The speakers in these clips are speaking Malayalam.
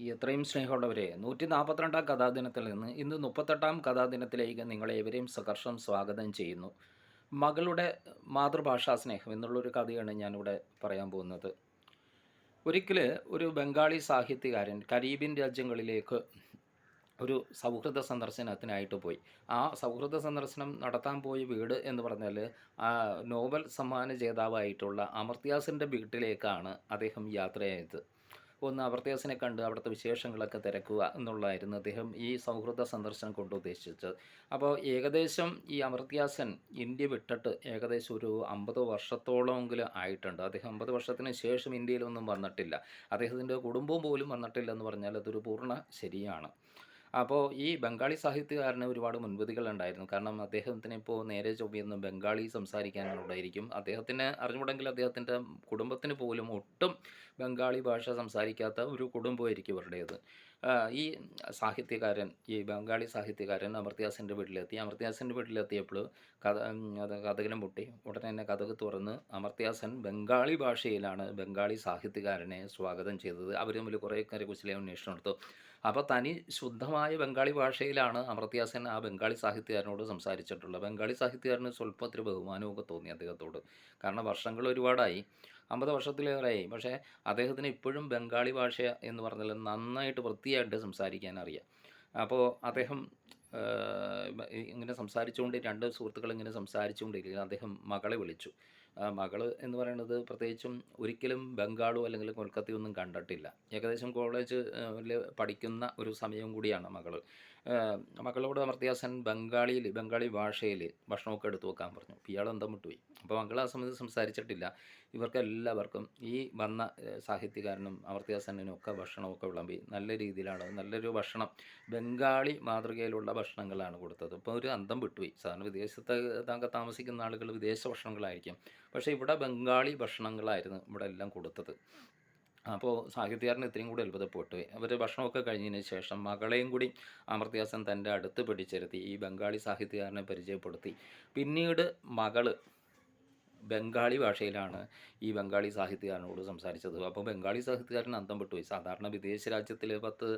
എത്രയും സ്നേഹമുള്ളവരെ നൂറ്റി നാൽപ്പത്തിരണ്ടാം കഥാദിനത്തിൽ നിന്ന് ഇന്ന് മുപ്പത്തെട്ടാം കഥാദിനത്തിലേക്ക് നിങ്ങളെ ഏവരെയും സഹർഷം സ്വാഗതം ചെയ്യുന്നു. മകളുടെ മാതൃഭാഷാ സ്നേഹം എന്നുള്ളൊരു കഥയാണ് ഞാനിവിടെ പറയാൻ പോകുന്നത്. ഒരിക്കൽ ഒരു ബംഗാളി സാഹിത്യകാരൻ കരീബിയൻ രാജ്യങ്ങളിലേക്ക് ഒരു സൗഹൃദ സന്ദർശനത്തിനായിട്ട് പോയി. ആ സൗഹൃദ സന്ദർശനം നടത്താൻ പോയ വീട് എന്ന് പറഞ്ഞാൽ നോബൽ സമ്മാന ജേതാവായിട്ടുള്ള അമർത്യാസിന്റെ വീട്ടിലേക്കാണ് അദ്ദേഹം യാത്രയായത്. ഒന്ന് അവർത്തേസിനെ കണ്ട് അവിടുത്തെ വിശേഷങ്ങളൊക്കെ തിരക്കുക എന്നുള്ളതായിരുന്നു അദ്ദേഹം ഈ സൗഹൃദ സന്ദർശനം കൊണ്ട് ഉദ്ദേശിച്ചത്. അപ്പോൾ ഏകദേശം ഈ അമർത്യാസൻ ഇന്ത്യ വിട്ടിട്ട് ഏകദേശം ഒരു അമ്പത് വർഷത്തോളമെങ്കിലും ആയിട്ടുണ്ട്. അദ്ദേഹം അമ്പത് വർഷത്തിന് ശേഷം ഇന്ത്യയിലൊന്നും വന്നിട്ടില്ല. അദ്ദേഹത്തിന്റെ കുടുംബവും പോലും വന്നിട്ടില്ല എന്ന് പറഞ്ഞാൽ അതൊരു പൂർണ ശരിയാണ്. അപ്പോൾ ഈ ബംഗാളി സാഹിത്യകാരന് ഒരുപാട് മുൻപതികൾ ഉണ്ടായിരുന്നു. കാരണം അദ്ദേഹത്തിന് ഇപ്പോൾ നേരെ ചൊവ്വയൊന്നും ബംഗാളി സംസാരിക്കാനുണ്ടായിരിക്കും. അദ്ദേഹത്തിന് അറിഞ്ഞുകൂടെങ്കിൽ അദ്ദേഹത്തിന്റെ കുടുംബത്തിന് പോലും ഒട്ടും ബംഗാളി ഭാഷ സംസാരിക്കാത്ത ഒരു കുടുംബമായിരിക്കും ഇവരുടേത്. ഈ സാഹിത്യകാരൻ ഈ ബംഗാളി സാഹിത്യകാരൻ അമൃത്യാസിന്റെ വീട്ടിലെത്തി. അമൃത്യാസിന്റെ വീട്ടിലെത്തിയപ്പോൾ കഥ അത് കഥകനും പൊട്ടി. ഉടനെ തന്നെ കഥക് തുറന്ന് അമർത്യാസൻ ബംഗാളി ഭാഷയിലാണ് ബംഗാളി സാഹിത്യകാരനെ സ്വാഗതം ചെയ്തത്. അവർ തമ്മിൽ കുറേ കുശലം അന്വേഷണം എടുത്തു അപ്പോൾ തനി ശുദ്ധമായ ബംഗാളി ഭാഷയിലാണ് അമർത്യാസൻ ആ ബംഗാളി സാഹിത്യകാരനോട് സംസാരിച്ചിട്ടുള്ളത്. ബംഗാളി സാഹിത്യകാരന് സ്വല്പത്തിൽ ബഹുമാനമൊക്കെ തോന്നി അദ്ദേഹത്തോട്. കാരണം വർഷങ്ങൾ ഒരുപാടായി. അമ്പത് വർഷത്തിലേറെയായി. പക്ഷേ അദ്ദേഹത്തിന് ഇപ്പോഴും ബംഗാളി ഭാഷ എന്ന് പറഞ്ഞാൽ നന്നായിട്ട് വൃത്തിയായിട്ട് സംസാരിക്കാൻ അറിയാം അപ്പോൾ അദ്ദേഹം ഇങ്ങനെ സംസാരിച്ചുകൊണ്ട് രണ്ട് സുഹൃത്തുക്കൾ ഇങ്ങനെ സംസാരിച്ചുകൊണ്ടിരിക്കുക അദ്ദേഹം മകളെ വിളിച്ചു. മകൾ എന്ന് പറയുന്നത് പ്രത്യേകിച്ചും ഒരിക്കലും ബംഗാളോ അല്ലെങ്കിൽ കൊൽക്കത്തയോ ഒന്നും കണ്ടിട്ടില്ല. ഏകദേശം കോളേജിൽ പഠിക്കുന്ന ഒരു സമയം കൂടിയാണ് മകൾ മകളോട് അമർത്തിയാസൻ ബംഗാളിയിൽ ബംഗാളി ഭാഷയിൽ ഭക്ഷണമൊക്കെ എടുത്തു വെക്കാൻ പറഞ്ഞു. ഇയാൾ എന്താ വിട്ടുപോയി. അപ്പോൾ ആ സമയത്ത് സംസാരിച്ചിട്ടില്ല. ഇവർക്കെല്ലാവർക്കും ഈ വന്ന സാഹിത്യകാരനും അമർത്തിയാസനും ഒക്കെ ഭക്ഷണമൊക്കെ വിളമ്പി നല്ല രീതിയിലാണ് നല്ലൊരു ഭക്ഷണം ബംഗാളി മാതൃകയിലുള്ള ഭക്ഷണങ്ങളാണ് കൊടുത്തത്. അപ്പോൾ ഒരു അന്തം വിട്ടുപോയി. സാധാരണ വിദേശത്ത് താങ്കൾ താമസിക്കുന്ന ആളുകൾ വിദേശ ഭക്ഷണങ്ങളായിരിക്കും. പക്ഷേ ഇവിടെ ബംഗാളി ഭക്ഷണങ്ങളായിരുന്നു ഇവിടെ എല്ലാം കൊടുത്തത്. അപ്പോൾ സാഹിത്യകാരൻ ഇത്രയും കൂടി അത്ഭുതപ്പെട്ടു. അവർ ഭക്ഷണമൊക്കെ കഴിഞ്ഞതിന് ശേഷം മകളെയും കൂടി അമർത്യാസൻ തന്റെ അടുത്ത് പിടിച്ചിരുത്തി ഈ ബംഗാളി സാഹിത്യകാരനെ പരിചയപ്പെടുത്തി. പിന്നീട് മകൾ ബംഗാളി ഭാഷയിലാണ് ഈ ബംഗാളി സാഹിത്യകാരനോട് സംസാരിച്ചത്. അപ്പോൾ ബംഗാളി സാഹിത്യകാരൻ അന്തം വിട്ടുപോയി. സാധാരണ വിദേശ രാജ്യത്തിൽ പത്ത്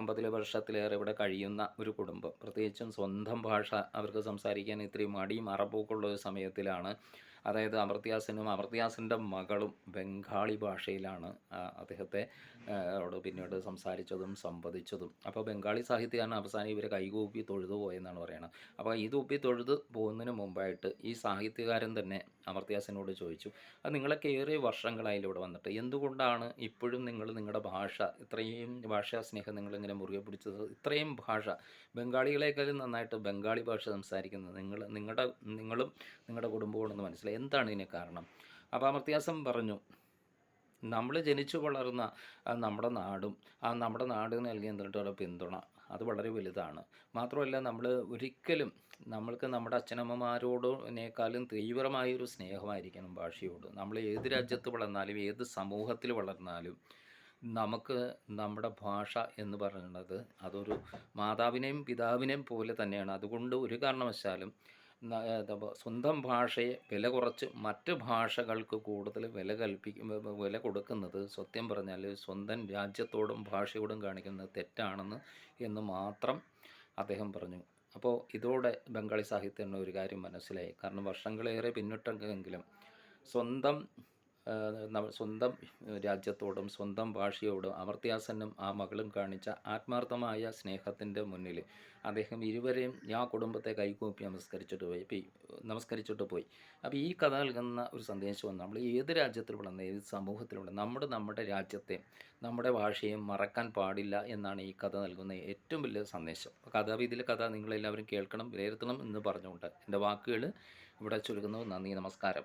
അമ്പതിലെ വർഷത്തിലേറെ ഇവിടെ കഴിയുന്ന ഒരു കുടുംബം. പ്രത്യേകിച്ചും സ്വന്തം ഭാഷ അവർക്ക് സംസാരിക്കാൻ ഇത്രയും മടിയും അറപ്പൊക്കെ ഉള്ള ഒരു സമയത്തിലാണ് അതായത് അമർത്യാസനും അമർത്യാസന്റെ മകളും ബംഗാളി ഭാഷയിലാണ് അദ്ദേഹത്തെ അവിടെ പിന്നീട് സംസാരിച്ചതും സംവദിച്ചതും. അപ്പോൾ ബംഗാളി സാഹിത്യകാരൻ അവസാനം ഇവരെ കൈകൂപ്പി തൊഴുതു പോയെന്നാണ് പറയുന്നത്. അപ്പോൾ ഈ തൂപ്പി തൊഴുത് പോകുന്നതിന് മുമ്പായിട്ട് ഈ സാഹിത്യകാരൻ തന്നെ അമർത്യാസനോട് ചോദിച്ചു അത് നിങ്ങളൊക്കെ ഏറെ വർഷങ്ങളായി ഇവിടെ വന്നിട്ട് എന്തുകൊണ്ടാണ് ഇപ്പോഴും നിങ്ങൾ നിങ്ങളുടെ ഭാഷ ഇത്രയും ഭാഷാ സ്നേഹം നിങ്ങളിങ്ങനെ മുറുകെ പിടിച്ചത്? ഇത്രയും ഭാഷ ബംഗാളികളെക്കാളും നന്നായിട്ട് ബംഗാളി ഭാഷ സംസാരിക്കുന്നത് നിങ്ങൾ നിങ്ങളുടെ നിങ്ങളും നിങ്ങളുടെ കുടുംബവും മനസ്സിലായി? എന്താണ് ഇതിന് കാരണം? അപ്പോൾ അമർത്യാസം പറഞ്ഞു നമ്മൾ ജനിച്ചു വളർന്ന നമ്മുടെ നാടും ആ നമ്മുടെ നാട് നൽകിയ എന്തിട്ടുള്ള പിന്തുണ അത് വളരെ വലുതാണ്. മാത്രമല്ല നമ്മൾ ഒരിക്കലും നമ്മൾക്ക് നമ്മുടെ അച്ഛനമ്മമാരോടിനേക്കാളും തീവ്രമായൊരു സ്നേഹമായിരിക്കണം ഭാഷയോട്. നമ്മൾ ഏത് രാജ്യത്ത് വളർന്നാലും ഏത് സമൂഹത്തിൽ വളർന്നാലും നമുക്ക് നമ്മുടെ ഭാഷ എന്ന് പറയുന്നത് അതൊരു മാതാവിനെയും പിതാവിനെയും പോലെ തന്നെയാണ്. അതുകൊണ്ട് ഒരു കാരണവശാലും സ്വന്തം ഭാഷയെ വില കുറച്ച് മറ്റ് ഭാഷകൾക്ക് കൂടുതൽ വില കൽപ്പിക്കും വില കൊടുക്കുന്നത് സത്യം പറഞ്ഞാൽ സ്വന്തം രാജ്യത്തോടും ഭാഷയോടും കാണിക്കുന്നത് തെറ്റാണെന്ന് എന്ന് മാത്രം അദ്ദേഹം പറഞ്ഞു. അപ്പോൾ ഇതോടെ ബംഗാളി സാഹിത്യത്തിന് ഒരു കാര്യം മനസ്സിലായി. കാരണം വർഷങ്ങളേറെ പിന്നിട്ടെങ്കിലും സ്വന്തം സ്വന്തം രാജ്യത്തോടും സ്വന്തം ഭാഷയോടും അമർത്യാസനും ആ മകളും കാണിച്ച ആത്മാർത്ഥമായ സ്നേഹത്തിന്റെ മുന്നിൽ അദ്ദേഹം ഇരുവരെയും ആ കുടുംബത്തെ കൈകൂപ്പി നമസ്കരിച്ചിട്ട് പോയി നമസ്കരിച്ചിട്ട് പോയി. അപ്പോൾ ഈ കഥ നൽകുന്ന ഒരു സന്ദേശം നമ്മൾ ഏത് രാജ്യത്തിൽ വളർന്ന ഏത് സമൂഹത്തിലുള്ള നമ്മുടെ നമ്മുടെ രാജ്യത്തെ നമ്മുടെ ഭാഷയും മറക്കാൻ പാടില്ല എന്നാണ് ഈ കഥ നൽകുന്ന ഏറ്റവും വലിയ സന്ദേശം. കഥാവിധിയിലെ കഥ നിങ്ങളെല്ലാവരും കേൾക്കണം വിലയിരുത്തണം എന്ന് പറഞ്ഞുകൊണ്ട് എന്റെ വാക്കുകൾ ഇവിടെ ചുരുക്കുന്നു നന്ദി നമസ്കാരം.